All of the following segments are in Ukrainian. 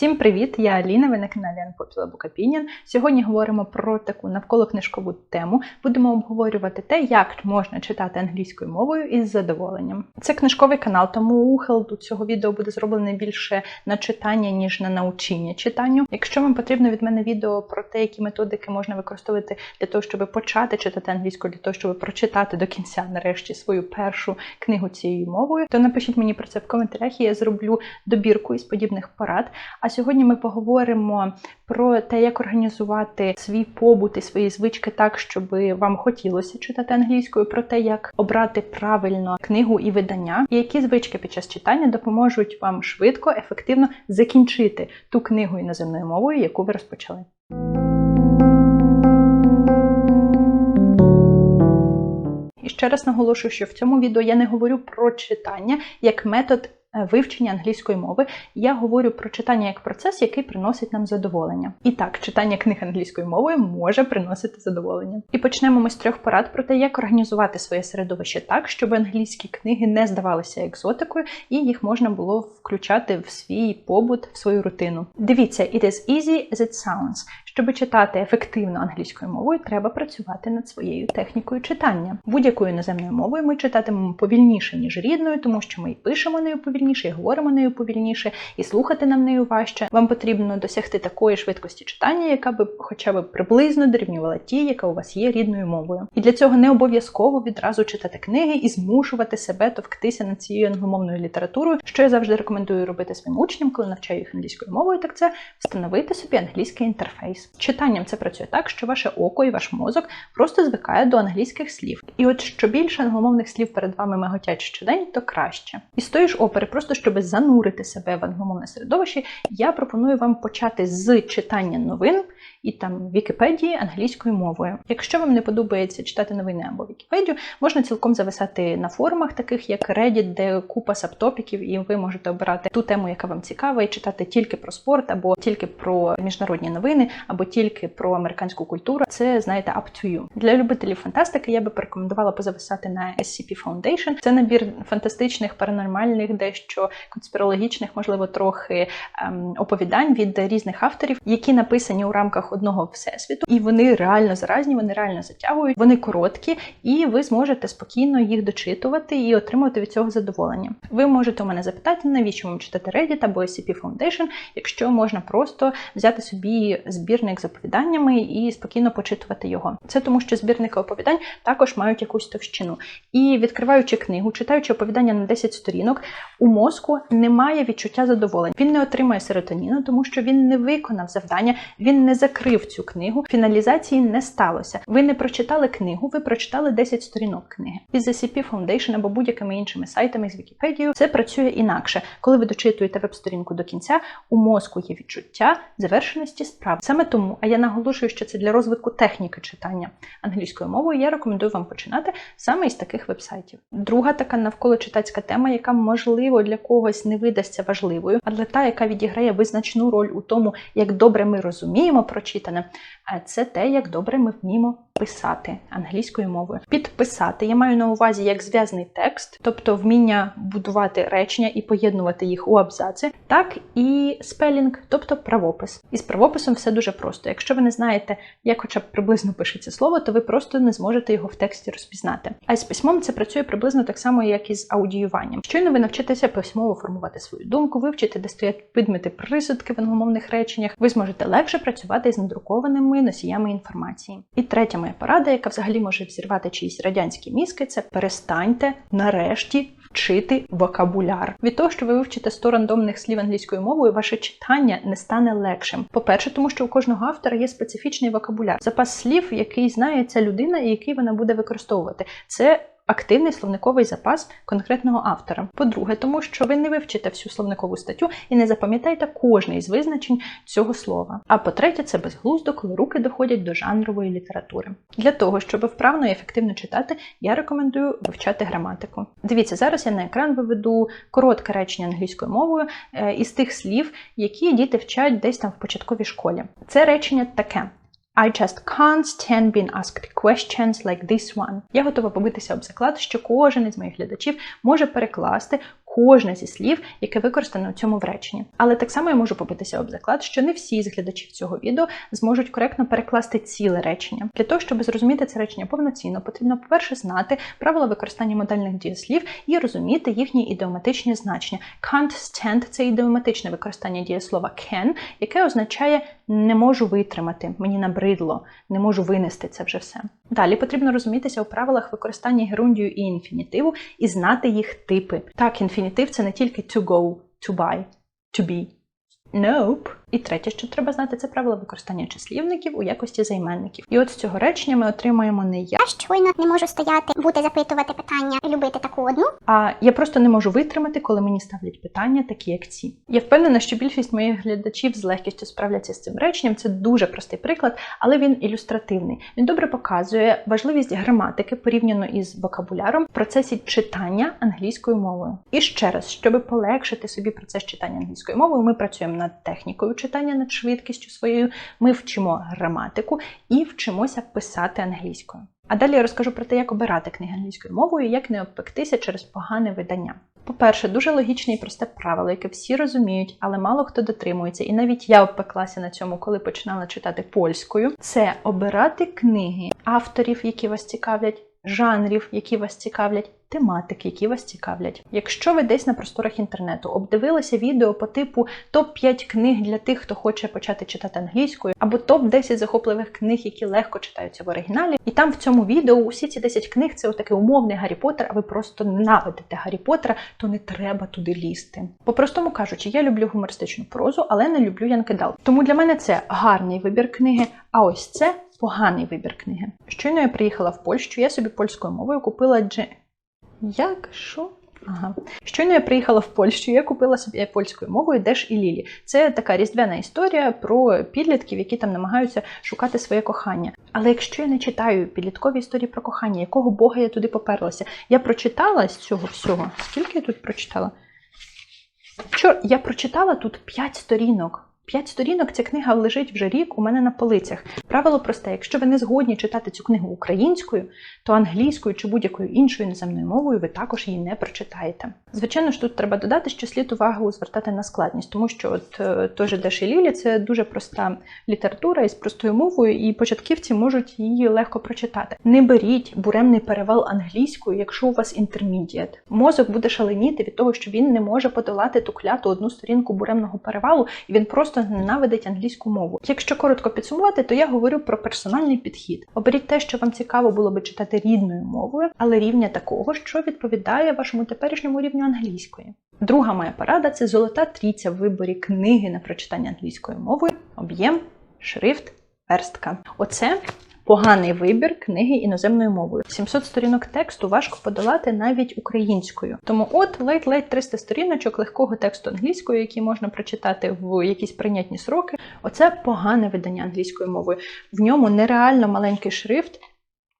Всім привіт! Я Аліна, ви на каналі Unpopular Book Opinion. Сьогодні говоримо про таку навколо-книжкову тему. Будемо обговорювати те, як можна читати англійською мовою із задоволенням. Це книжковий канал, тому ухил до цього відео буде зроблений більше на читання, ніж на научення читанню. Якщо вам потрібно від мене відео про те, які методики можна використовувати для того, щоб почати читати англійською, для того, щоб прочитати до кінця, нарешті, свою першу книгу цією мовою, то напишіть мені про це в коментарях, і я зроблю добірку із подібних порад. А сьогодні ми поговоримо про те, як організувати свій побут і свої звички так, щоб вам хотілося читати англійською, про те, як обрати правильно книгу і видання, і які звички під час читання допоможуть вам швидко, ефективно закінчити ту книгу іноземною мовою, яку ви розпочали. І ще раз наголошую, що в цьому відео я не говорю про читання як метод вивчення англійської мови. Я говорю про читання як процес, який приносить нам задоволення. І так, читання книг англійською мовою може приносити задоволення. І почнемо ми з трьох порад про те, як організувати своє середовище так, щоб англійські книги не здавалися екзотикою, і їх можна було включати в свій побут, в свою рутину. Дивіться, it is easy as it sounds. Щоб читати ефективно англійською мовою, треба працювати над своєю технікою читання. Будь-якою іноземною мовою ми читатимемо повільніше, ніж рідною, тому що ми і пишемо нею повільніше, і говоримо нею повільніше, і слухати нам нею важче. Вам потрібно досягти такої швидкості читання, яка би хоча б приблизно дорівнювала тій, яка у вас є рідною мовою. І для цього не обов'язково відразу читати книги і змушувати себе товктися над цією англомовною літературою, що я завжди рекомендую робити своїм учням, коли навчаю їх англійською мовою. Так це встановити собі англійський інтерфейс. Читанням це працює так, що ваше око і ваш мозок просто звикає до англійських слів. І от що більше англомовних слів перед вами миготять щодень, то краще. І з тої ж опери, просто щоб занурити себе в англомовне середовище, я пропоную вам почати з читання новин і там Вікіпедії англійською мовою. Якщо вам не подобається читати новини або Вікіпедію, можна цілком зависати на форумах, таких як Reddit, де купа сабтопіків, і ви можете обирати ту тему, яка вам цікава, і читати тільки про спорт, або тільки про міжнародні новини, або тільки про американську культуру. Це знаєте up to you. Для любителів фантастики я би порекомендувала позависати на SCP Foundation. Це набір фантастичних, паранормальних, дещо конспірологічних, можливо, трохи ем, оповідань від різних авторів, які написані у рамках одного всесвіту, і вони реально заразні, вони реально затягують, вони короткі, і ви зможете спокійно їх дочитувати і отримувати від цього задоволення. Ви можете у мене запитати, навіщо вам читати Reddit або SCP Foundation, якщо можна просто взяти собі збірник з оповіданнями і спокійно почитувати його. Це тому, що збірники оповідань також мають якусь товщину. І відкриваючи книгу, читаючи оповідання на 10 сторінок, у мозку немає відчуття задоволення. Він не отримає серотоніну, тому що він не виконав завдання, він не закрив цю книгу. Фіналізації не сталося. Ви не прочитали книгу, ви прочитали 10 сторінок книги. Із SCP Foundation або будь-якими іншими сайтами з Вікіпедією це працює інакше. Коли ви дочитуєте веб-сторінку до кінця, у мозку є відчуття завершеності справ. Саме тому, а я наголошую, що це для розвитку техніки читання англійською мовою. Я рекомендую вам починати саме із таких вебсайтів. Друга така навколо читацька тема, яка можливо для когось не видасться важливою, але та, яка відіграє визначну роль у тому, як добре ми розуміємо прочитане, це те, як добре ми вміємо писати англійською мовою. Підписати я маю на увазі як зв'язний текст, тобто вміння будувати речення і поєднувати їх у абзаци, так і спелінг, тобто правопис. Із правописом все дуже просто. Якщо ви не знаєте, як хоча б приблизно пишеться слово, то ви просто не зможете його в тексті розпізнати. А з письмом це працює приблизно так само, як і з аудіюванням. Щойно ви навчитеся письмово формувати свою думку, вивчите, де стоять підмети присудки в англомовних реченнях, ви зможете легше працювати з надрукованими носіями інформації. І третя моя порада, яка взагалі може взірвати чиїсь радянські мізки, це перестаньте нарешті вчити вокабуляр. Від того, що ви вивчите 100 рандомних слів англійською мовою, ваше читання не стане легшим. По-перше, тому що у кожного автора є специфічний вокабуляр, запас слів, який знає ця людина і який вона буде використовувати. Це активний словниковий запас конкретного автора. По-друге, тому що ви не вивчите всю словникову статтю і не запам'ятаєте кожне із визначень цього слова. А по-третє, це безглуздо, коли руки доходять до жанрової літератури. Для того, щоб вправно і ефективно читати, я рекомендую вивчати граматику. Дивіться, зараз я на екран виведу коротке речення англійською мовою е, із тих слів, які діти вчать десь там в початковій школі. Це речення таке. I just can't stand being asked questions like this one. Я готова побитися об заклад, що кожен із моїх глядачів може перекласти кожне зі слів, яке використано у цьому в реченні. Але так само я можу побитися об заклад, що не всі з глядачів цього відео зможуть коректно перекласти ціле речення. Для того, щоб зрозуміти це речення повноцінно, потрібно, по-перше, знати правила використання модальних дієслів і розуміти їхні ідеоматичні значення. Can't stand – це ідеоматичне використання дієслова can, яке означає не можу витримати, мені набридло, не можу винести це вже все. Далі потрібно розумітися у правилах використання герундію і інфінітиву і знати їх типи. Так, інфінітив це не тільки to go, to buy, to be. Nope. І третє, що треба знати, це правила використання числівників у якості займенників. І от з цього речення ми отримуємо не я, Я щойно не можу стояти, бути запитувати питання і любити таку одну. а я просто не можу витримати, коли мені ставлять питання, такі як ці. Я впевнена, що більшість моїх глядачів з легкістю справляться з цим реченням. Це дуже простий приклад, але він ілюстративний. Він добре показує важливість граматики порівняно із вокабуляром в процесі читання англійською мовою. І ще раз, щоб полегшити собі процес читання англійською мовою, ми працюємо над технікою читання, над швидкістю своєю. Ми вчимо граматику і вчимося писати англійською. А далі я розкажу про те, як обирати книги англійською мовою як не обпектися через погане видання. По-перше, дуже логічне і просте правило, яке всі розуміють, але мало хто дотримується. І навіть я обпеклася на цьому, коли починала читати польською. Це обирати книги авторів, які вас цікавлять, жанрів, які вас цікавлять, тематик, які вас цікавлять. Якщо ви десь на просторах інтернету обдивилися відео по типу топ-5 книг для тих, хто хоче почати читати англійською, або топ-10 захопливих книг, які легко читаються в оригіналі, і там в цьому відео усі ці 10 книг це отакий умовний Гаррі Поттер, а ви просто ненавидите Гаррі Поттера, то не треба туди лізти. По-простому кажучи, я люблю гумористичну прозу, але не люблю янкидал. Тому для мене це гарний вибір книги, а ось це поганий вибір книги. Щойно я приїхала в Польщу, я собі польською мовою купила дже. Як що? Ага. Щойно я приїхала в Польщу, я купила собі польською мовою Деш і Лілі. Це така різдвяна історія про підлітків, які там намагаються шукати своє кохання. Але якщо я не читаю підліткові історії про кохання, якого Бога я туди поперлася? Я прочитала з цього всього. Скільки я тут прочитала? Що, я прочитала тут 5 сторінок. П'ять сторінок ця книга лежить вже рік у мене на полицях. Правило просте: якщо ви не згодні читати цю книгу українською, то англійською чи будь-якою іншою іноземною мовою ви також її не прочитаєте. Звичайно ж, тут треба додати, що слід увагу звертати на складність, тому що от е, той же Деш і Лілі це дуже проста література із простою мовою, і початківці можуть її легко прочитати. Не беріть буремний перевал англійською, якщо у вас інтермідіат. Мозок буде шаленіти від того, що він не може подолати ту кляту одну сторінку буремного перевалу, і він просто ненавидить англійську мову. Якщо коротко підсумувати, то я говорю про персональний підхід. Оберіть те, що вам цікаво було би читати рідною мовою, але рівня такого, що відповідає вашому теперішньому рівню англійської. Друга моя порада це золота трійця в виборі книги на прочитання англійською мовою, об'єм, шрифт, верстка. Оце поганий вибір книги іноземною мовою. 700 сторінок тексту важко подолати навіть українською. Тому от ледь-ледь 300 сторіночок легкого тексту англійською, який можна прочитати в якісь прийнятні сроки. Оце погане видання англійською мовою. В ньому нереально маленький шрифт.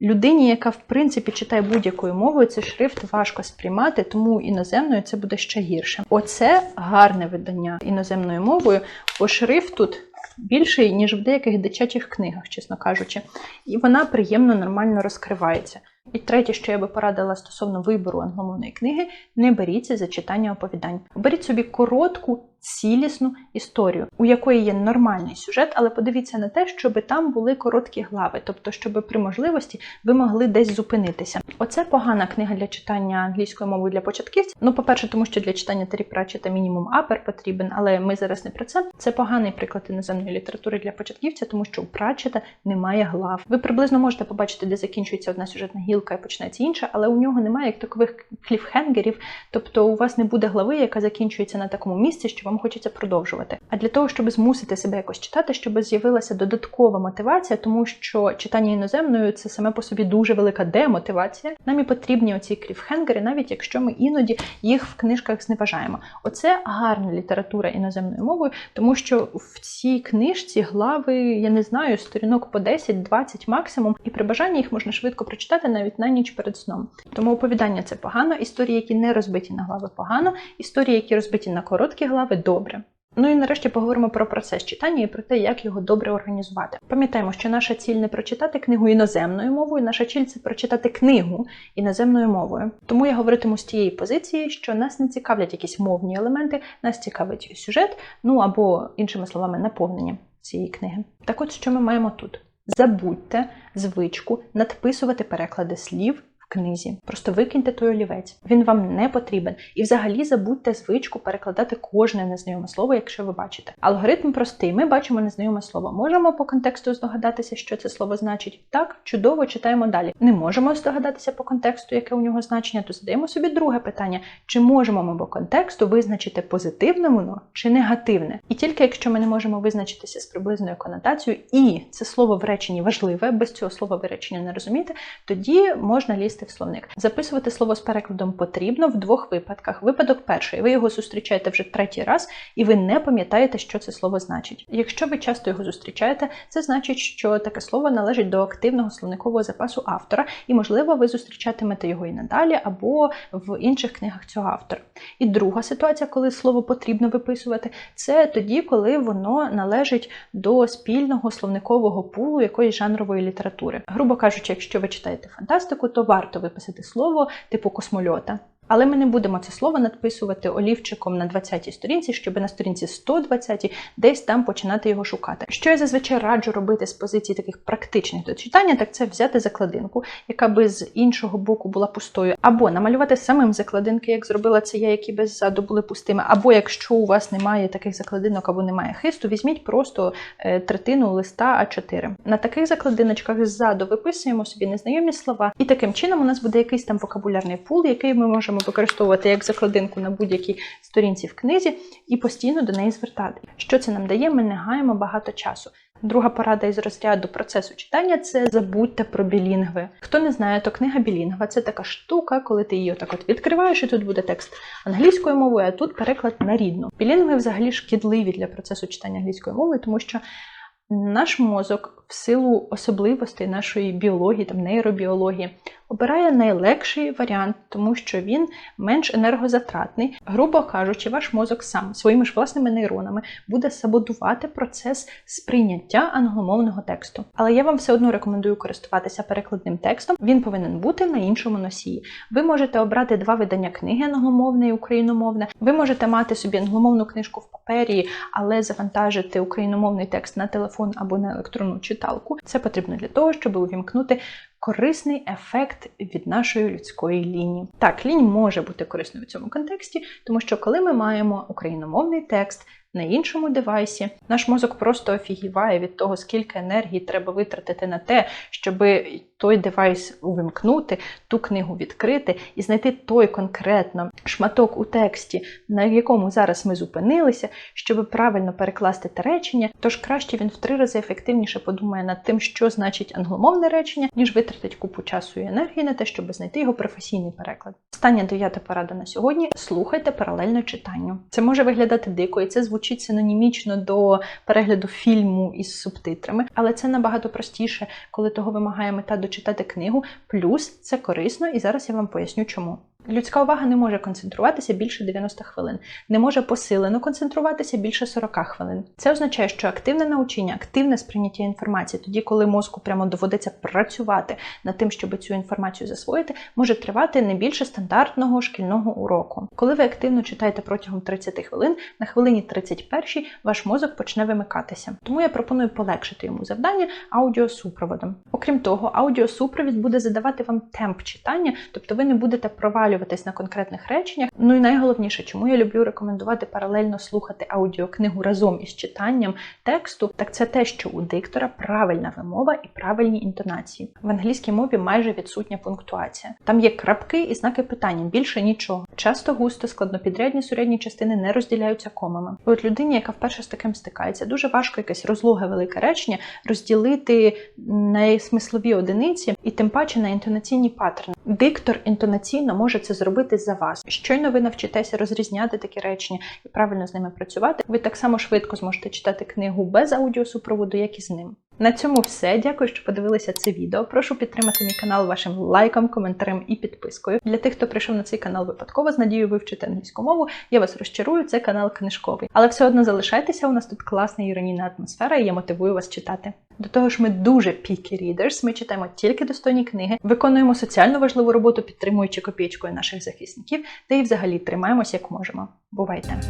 Людині, яка в принципі читає будь-якою мовою, цей шрифт важко сприймати, тому іноземною це буде ще гірше. Оце гарне видання іноземною мовою, бо шрифт тут більший, ніж в деяких дитячих книгах, чесно кажучи, і вона приємно нормально розкривається. І третє, що я би порадила стосовно вибору англомовної книги, не беріться за читання оповідань. Беріть собі коротку, цілісну історію, у якої є нормальний сюжет, але подивіться на те, щоб там були короткі глави, тобто, щоб при можливості ви могли десь зупинитися. Оце погана книга для читання англійською мовою для початківців. Ну, по-перше, тому що для читання Террі Пратчета мінімум апер потрібен, але ми зараз не про це. Це поганий приклад іноземної літератури для початківця, тому що у Пратчета немає глав. Ви приблизно можете побачити, де закінчується одна сюжетна гілка і починається інша, але у нього немає як такових кліфхенгерів, тобто у вас не буде глави, яка закінчується на такому місці, що вам хочеться продовжувати. А для того, щоб змусити себе якось читати, щоб з'явилася додаткова мотивація, тому що читання іноземною це саме по собі дуже велика демотивація. Нам і потрібні оці кліфхенгери, навіть якщо ми іноді їх в книжках зневажаємо. Оце гарна література іноземною мовою, тому що в цій книжці глави, я не знаю, сторінок по 10-20 максимум, і при бажанні їх можна швидко прочитати навіть на ніч перед сном. Тому оповідання це погано, історії, які не розбиті на глави, погано, історії, які розбиті на короткі глави, добре. Ну і нарешті поговоримо про процес читання і про те, як його добре організувати. Пам'ятаємо, що наша ціль не прочитати книгу іноземною мовою, наша ціль це прочитати книгу іноземною мовою. Тому я говоритиму з тієї позиції, що нас не цікавлять якісь мовні елементи, нас цікавить сюжет, ну або іншими словами, наповнення цієї книги. Так от що ми маємо тут? Забудьте звичку надписувати переклади слів книзі. Просто викиньте той олівець. Він вам не потрібен. І взагалі забудьте звичку перекладати кожне незнайоме слово, якщо ви бачите. Алгоритм простий. Ми бачимо незнайоме слово. Можемо по контексту здогадатися, що це слово значить. Так, чудово читаємо далі. Не можемо здогадатися по контексту, яке у нього значення, то задаємо собі друге питання: чи можемо ми по контексту визначити позитивне воно чи негативне? І тільки якщо ми не можемо визначитися з приблизною конотацією, і це слово в реченні важливе, без цього слова ви речення не розумієте, тоді можна лізти в словник. Записувати слово з перекладом потрібно в двох випадках. Випадок перший, ви його зустрічаєте вже третій раз, і ви не пам'ятаєте, що це слово значить. Якщо ви часто його зустрічаєте, це значить, що таке слово належить до активного словникового запасу автора, і, можливо, ви зустрічатимете його і надалі, або в інших книгах цього автора. І друга ситуація, коли слово потрібно виписувати, це тоді, коли воно належить до спільного словникового пулу якоїсь жанрової літератури. Грубо кажучи, якщо ви читаєте фантастику, то варто виписати слово типу космольота. Але ми не будемо це слово надписувати олівчиком на 20-й сторінці, щоб на сторінці 120 десь там починати його шукати. Що я зазвичай раджу робити з позиції таких практичних до читання, так це взяти закладинку, яка би з іншого боку була пустою, або намалювати самим закладинки, як зробила це я, які без ззаду були пустими. Або якщо у вас немає таких закладинок або немає хисту, візьміть просто е, третину листа А4. На таких закладиночках ззаду виписуємо собі незнайомі слова, і таким чином у нас буде якийсь там вокабулярний пул, який ми можемо використовувати як закладинку на будь-якій сторінці в книзі і постійно до неї звертати. Що це нам дає? Ми не гаємо багато часу. Друга порада із розряду процесу читання це забудьте про білінгви. Хто не знає, то книга білінгва це така штука, коли ти її отак от відкриваєш, і тут буде текст англійською мовою, а тут переклад на рідну. Білінгви взагалі шкідливі для процесу читання англійської мови, тому що наш мозок в силу особливостей нашої біології, там нейробіології, обирає найлегший варіант, тому що він менш енергозатратний. Грубо кажучи, ваш мозок сам своїми ж власними нейронами буде саботувати процес сприйняття англомовного тексту. Але я вам все одно рекомендую користуватися перекладним текстом. Він повинен бути на іншому носії. Ви можете обрати два видання книги англомовне і україномовне. Ви можете мати собі англомовну книжку в папері, але завантажити україномовний текст на телефон або на електронну читалку. Це потрібно для того, щоб увімкнути корисний ефект від нашої людської лінії. Так, лінь може бути корисною в цьому контексті, тому що коли ми маємо україномовний текст на іншому девайсі, наш мозок просто офігіває від того, скільки енергії треба витратити на те, щоб той девайс увімкнути, ту книгу відкрити і знайти той конкретно шматок у тексті, на якому зараз ми зупинилися, щоб правильно перекласти те речення. Тож краще він в три рази ефективніше подумає над тим, що значить англомовне речення, ніж витратить купу часу і енергії на те, щоб знайти його професійний переклад. Остання дев'ята порада на сьогодні: слухайте паралельно читанню. Це може виглядати дико, і це звучить синонімічно до перегляду фільму із субтитрами, але це набагато простіше, коли того вимагає мета дочитати книгу. Плюс це корисно, і зараз я вам поясню, чому. Людська увага не може концентруватися більше 90 хвилин, не може посилено концентруватися більше 40 хвилин. Це означає, що активне навчання, активне сприйняття інформації, тоді, коли мозку прямо доводиться працювати над тим, щоб цю інформацію засвоїти, може тривати не більше стандартного шкільного уроку. Коли ви активно читаєте протягом 30 хвилин, на хвилині 31 ваш мозок почне вимикатися. Тому я пропоную полегшити йому завдання аудіосупроводом. Окрім того, аудіосупровід буде задавати вам темп читання, тобто ви не будете провалюватись на конкретних реченнях. Ну і найголовніше, чому я люблю рекомендувати паралельно слухати аудіокнигу разом із читанням тексту, так це те, що у диктора правильна вимова і правильні інтонації. В англійській мові майже відсутня пунктуація. Там є крапки і знаки питання, більше нічого. Часто густо складнопідрядні сурядні частини не розділяються комами. От людині, яка вперше з таким стикається, дуже важко якесь розлоге велике речення розділити на смислові одиниці і тим паче на інтонаційні паттерни. Диктор інтонаційно може це зробити за вас. Щойно ви навчитеся розрізняти такі речення і правильно з ними працювати, ви так само швидко зможете читати книгу без аудіосупроводу, як і з ним. На цьому все. Дякую, що подивилися це відео. Прошу підтримати мій канал вашим лайком, коментарем і підпискою. Для тих, хто прийшов на цей канал випадково з надією вивчити англійську мову, я вас розчарую. Це канал книжковий. Але все одно залишайтеся. У нас тут класна іронійна атмосфера, і я мотивую вас читати. До того ж, ми дуже picky readers, Ми читаємо тільки достойні книги, виконуємо соціально важливу роботу, підтримуючи копійкою наших захисників, та й взагалі тримаємось як можемо. Бувайте!